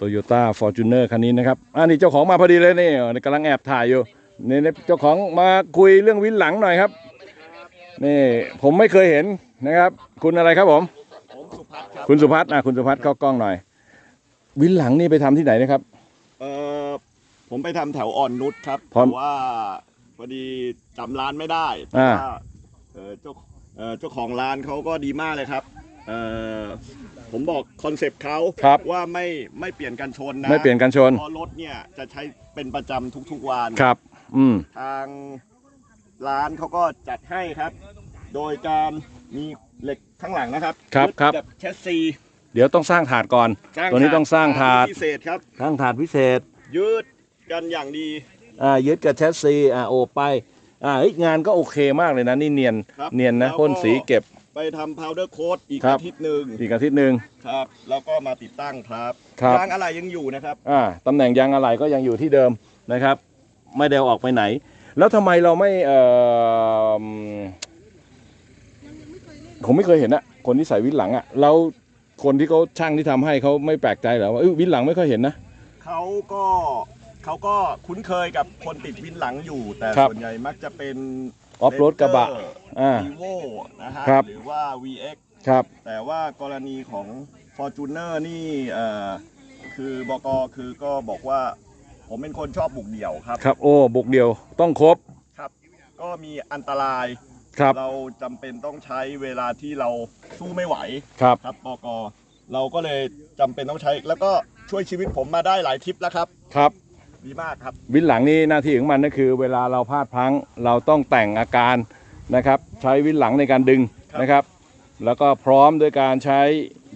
โตโยต้าฟอร์จูเนอร์คันนี้นะครับอันนี้เจ้าของมาพอดีเลยนี่กำลังแอบถ่ายอยู่นี่นี่เจ้าของมาคุยเรื่องวินหลังหน่อยครับนี่ผมไม่เคยเห็นนะครับ คุณอะไรครับผมผมสุพัฒน์ครับคุณสุพัฒน์อะคุณสุพัฒน์เข้ากล้องหน่อย วินหลังนี่ไปทำที่ไหนนะครับเออผมไปทำแถวอ่อนนุชครับพร้อมแต่ว่าพอดีจำร้านไม่ได้แต่อ่าว่าเออเจ้าเออเจ้าของร้านเขาก็ดีมากเลยครับเออ ผมบอกคอนเซปต์เขาครับว่าไม่ไม่เปลี่ยนกันชนนะไม่เปลี่ยนกันชนเพราะรถเนี่ยจะใช้เป็นประจำทุกๆวันครับ อืม ทางร้านเขาก็จัดให้ครับ โดยการมีเหล็กข้างหลังนะครับครับยึดครับ แบบแชสซีเดี๋ยวต้องสร้างถาดก่อนตัวนี้ต้องสร้างถาด พิเศษครับ สร้างถาดพิเศษ ยืดกันอย่างดี อ่ายึดกับแชสซีอ่าโอไปอ่าเฮ้ยงานก็โอเคมากเลยนะนี่เนียนครับเนียนนะแล้วก็ พ่นสีเก็บ ไปทำพาวเดอร์โค้ดอีกครับ อาทิตย์หนึ่งอีกอาทิตย์หนึ่ง ครับ แล้วก็มาติดตั้งครับครับ ยางอะไรยังอยู่นะครับ อ่าตำแหน่งยางอะไหล่ก็ยังอยู่ที่เดิมนะครับ ไม่ได้เอาออกไปไหน แล้วทำไมเราไม่เอ่อผมไม่เคยเห็นอะคนที่ใส่วินหลังอะแล้วคนที่เขาช่างที่ทำให้เขาไม่แปลกใจเหรอว่าเอ้ยวินหลังไม่ค่อยเห็นนะ เขาก็เขาก็คุ้นเคยกับคนติดวินหลังอยู่ แต่ครับ ส่วนใหญ่มักจะเป็น ออฟโรดกระบะอ่า วีโวนะฮะครับ หรือว่า VX ครับ แต่ว่ากรณีของ Fortuner นี่เอ่อคือบกคือก็บอกว่า ผมเป็นคนชอบบุกเดี่ยวครับ ครับโอ้บุกเดียวต้องครบครับก็มีอันตรายครับเราจำเป็นต้องใช้เวลาที่เราสู้ไม่ไหวครับ ครับบกเราก็เลยจำเป็นต้องใช้ แล้วก็ช่วยชีวิตผมมาได้หลายทริปแล้วครับ ครับ ดีมากครับ วินหลังนี่หน้าที่ของมันก็คือ เวลาเราพลาดพลั้งเราต้องแต่งอาการนะครับ ใช้วินหลังในการดึงครับนะครับ แล้วก็พร้อมด้วยการใช้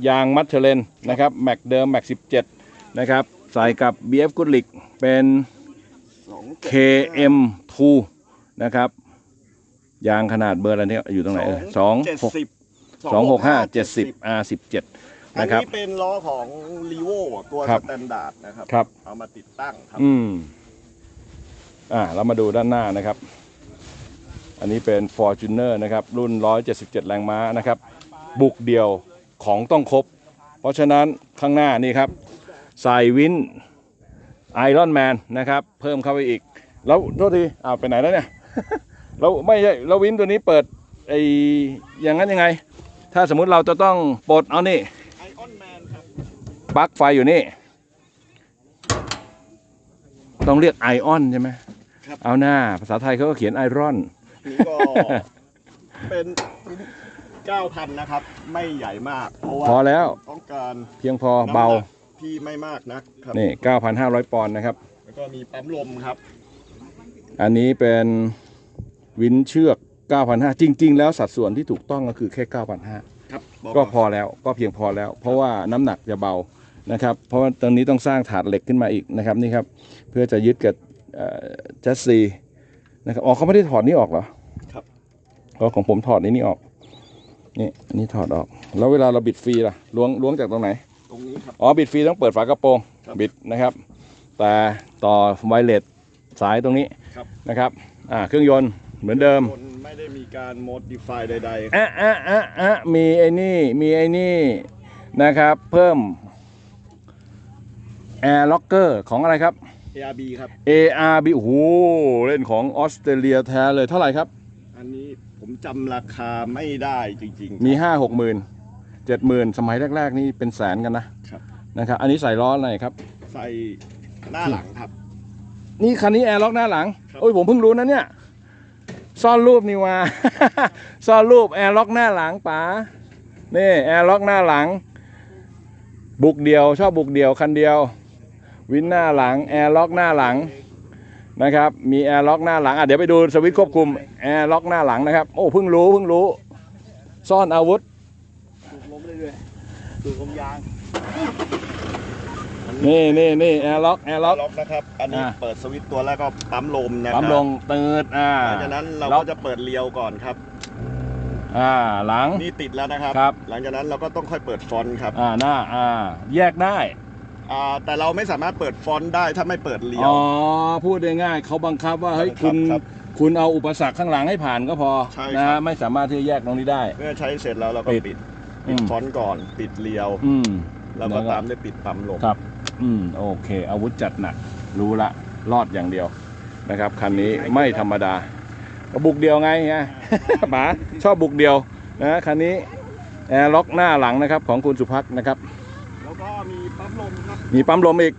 ยางมัดเทเลนนะครับแม็กเดิมแม็ก17 นะครับ ใส่กับ BF g o o d l i c เป็น KM2 นะครับ ยางขนาดเบอร์อะไรเนี่ยอยู่ตรงไหนเออสองเจ็ดหกสิบสองหกห้าเจ็ดสิบ R สิบเจ็ด อันนะครับ นี้เป็นล้อของรีโวตัวครัสบแตนดาร์ดนะครับ ครับ เอามาติดตั้งครับ อืม อ่า เรามาดูด้านหน้านะครับ อันนี้เป็น Fortuner นะครับ รุ่น 177 แรงม้านะครับ บุกเดียวของต้องครบ เพราะฉะนั้นข้างหน้านี่ครับ ใส่วินไอรอนแมนนะครับ เพิ่มเข้าไปอีก แล้วโทษทีอ้าวไปไหนแล้วเนี่ย เราไม่ใช่เราวินตัวนี้เปิดไออย่างนั้นยังไง ถ้าสมมุติเราจะต้องปลดเอานี่ ไอออนแมนครับ ปลั๊กไฟอยู่นี่ ต้องเรียกไอออนใช่ไหมครับเอาหน้า ภาษาไทยเขาก็เขียนไอรอนนี่ก็เป็น9,000นะครับ ไม่ใหญ่มาก เพราะว่าพอแล้วต้องการเพียงพอเบาน้ำหนักที่ไม่มากนักครับนี่9,500ปอนด์นะครับ แล้วก็มีปั๊มลมครับ อันนี้เป็นวินเชือก9,500จริง ๆ แล้วสัดส่วนที่ถูกต้องก็คือแค่ 9,500ครับบก็พอแล้วก็เพียงพอแล้ว เพราะว่าน้ำหนักจะเบา นะครับ เพราะว่าตรงนี้ต้องสร้างถาดเหล็กขึ้นมาอีกนะครับนี่ครับเพื่อจะยึดกับแจสซีนะครับอ๋อเขาไม่ได้ถอดนี่ออกเหรอครับก็ของผมถอดนี่นี่ออกนี่อันนี้ถอดออก แล้วเวลาเราบิดฟรีล่ะล้วงล้วงจากตรงไหนตรงนี้ครับอ๋อบิดฟรีต้องเปิดฝากระโปรงครับบิดนะครับ แต่ต่อไวเลสสายตรงนี้ครับนะครับอ่าเครื่องยนต์เหมือนเดิมคนไม่ได้มีการโมดิฟายใดอะอะอะอะมีไอ้นี่มีไอ้นี่นะครับ เพิ่ม Air Locker ของอะไรครับๆ ARB ครับ ARB โอ้โหเล่นของออสเตรเลียแท้เลยเท่าไหร่ครับ อันนี้ผมจำราคาไม่ได้จริงๆมีครับห้าหกหมื่นเจ็ดหมื่นสมัยแรก ๆ นี่เป็นแสนกันนะครับ นะครับ อันนี้ใส่ล้ออะไรครับ ใส่หน้าหลังครับ นี่คันนี้แอร์ล็อกหน้าหลัง ครับ โอ้ยผมเพิ่งรู้นะเนี่ย ซ่อนรูปนี่ว่า ซ่อนรูปแอร์ล็อกหน้าหลังป๋านี่แอร์ล็อกหน้าหลัง บุกเดียวชอบบุกเดียวคันเดียว วินหน้าหลังแอร์ล็อกหน้าหลังนะครับ มีแอร์ล็อกหน้าหลังอะเดี๋ยวไปดูสวิตช์ควบคุมแอร์ล็อกหน้าหลังนะครับ โอ้เพิ่งรู้เพิ่งรู้ ซ่อนอาวุธสูบลมเรื่อยๆสูบลมยางนี่นี่นี่แอร์ล็อกแอร์ล็อกล็อกนะครับ อันนี้อ่าเปิดสวิตช์ตัวแล้วก็ปั๊มลมนะครับปั๊มลงตืดอ่าหลังจากนั้นเราล็อก็จะเปิดเลียวก่อนครับอ่าหลังนี่ติดแล้วนะครับครับ หลังจากนั้นเราก็ต้องค่อยเปิดฟอนต์ครับ อ่าหน้าอ่าแยกได้ แต่เราไม่สามารถเปิดฟอนต์ได้ถ้าไม่เปิดเลี้ยว อ๋อพูดได้ง่ายเขาบังคับว่าเฮ้ยคุณคุณเอาอุปสรรคข้างหลังให้ผ่านก็พอใช่นะฮะไม่สามารถที่จะแยกตรงนี้ได้ เมื่อใช้เสร็จแล้วเราก็ปิด ปิดปิดฟอนต์ก่อนปิดเลี้ยว อืแล้วก็ ตามด้วยปิดปั๊มลม ครับ อืม โอเค อาวุธจัดหนัก รู้ละ รอดอย่างเดียว นะครับ คันนี้ไม่ธรรมดา บุกเดียวไงฮะ หมาชอบบุกเดียว นะ คันนี้ แอร์ล็อกหน้าหลังนะครับ ของคุณสุพักนะครับ็มีปั๊มลมครับมีปั๊มลมอีก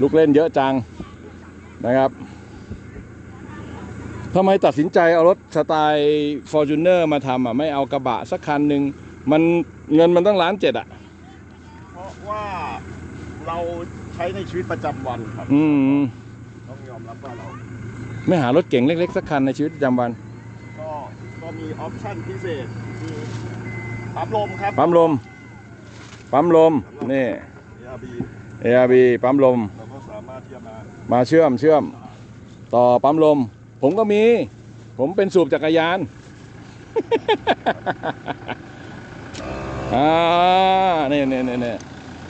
ลูกเล่นเยอะจังนะครับทำไมตัดสินใจเอารถสไตล์ Fortuner มาทำอะไม่เอากระบะสักคันหนึ่งมันเงินมันตั้งล้านเจ็ดอะ เพราะว่าเราใช้ในชีวิตประจำวันครับอืม ต้องยอมรับว่าเราไม่หารถเก่งเล็กๆสักคันในชีวิตประจำวันก็ก็มีออปชั่นพิเศษคือปั๊มลมครับ ปั๊มลม ปั๊มลมนี่ ARB ARB ปั๊มลม เราามารถที่จะมามาเชื่อมเชื่อม ต่อปั๊มลม ผมก็มี ผมเป็นสูบจักรยาน อ่านี่นี่นี่น่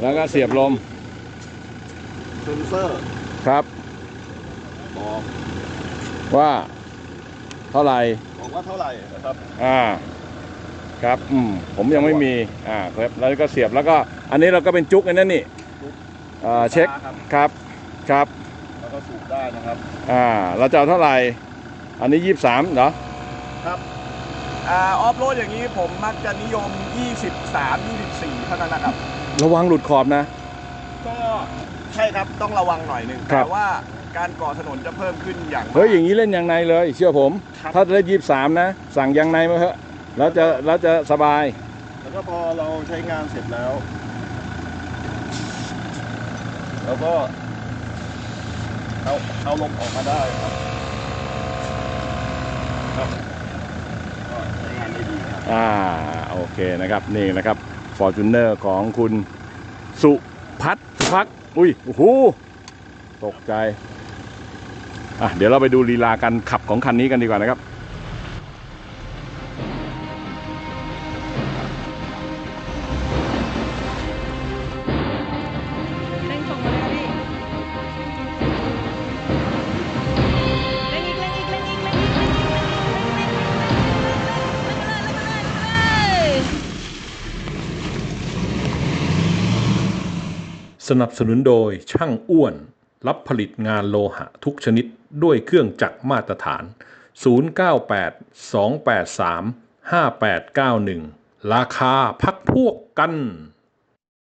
แล้วก็เสียบลมเซนเซอร์ครับ บอกว่าเท่าไหร่บอกว่าเท่าไหร่นะครับ อ่า ครับอืมผมยังไม่มีอ่าครับแล้วก็เสียบแล้วก็อันนี้เราก็เป็นจุกอันนั้นนี่อ่าเช็คครับครับแล้วก็สูบได้นะครับอ่าเราจะเอาเท่าไหร่ อันนี้ยี่สามเหรอครับอาออฟโรดอย่างนี้ผมมักจะนิยมยี่สิบสามยี่สิบสี่เท่านั้นนะครับ ระวังหลุดขอบนะ ก็ใช่ครับต้องระวังหน่อยหนึ่งแต่ว่าการก่อถนนจะเพิ่มขึ้นอย่างเฮ้ยอย่างนี้เล่นยางในเลย เชื่อผม ครับ ถ้าได้ 23 นะ สั่งยางในมาเถอะ แล้วจะแล้วจะสบาย แล้วก็พอเราใช้งานเสร็จแล้ว แล้วก็เอาเอาลมออกมาได้ครับใช้งานได้ดีครับ อ่าโอเคนะครับนี่นะครับฟอร์จูเนอร์ของคุณสุพัฒสุพักอุ้ยโอ้โหตกใจอะเดี๋ยวเราไปดูลีลาการขับของคันนี้กันดีกว่านะครับ สนับสนุนโดยช่างอ้วน รับผลิตงานโลหะทุกชนิดด้วยเครื่องจักรมาตรฐาน 098 283 5891 ราคาพักพวกกัน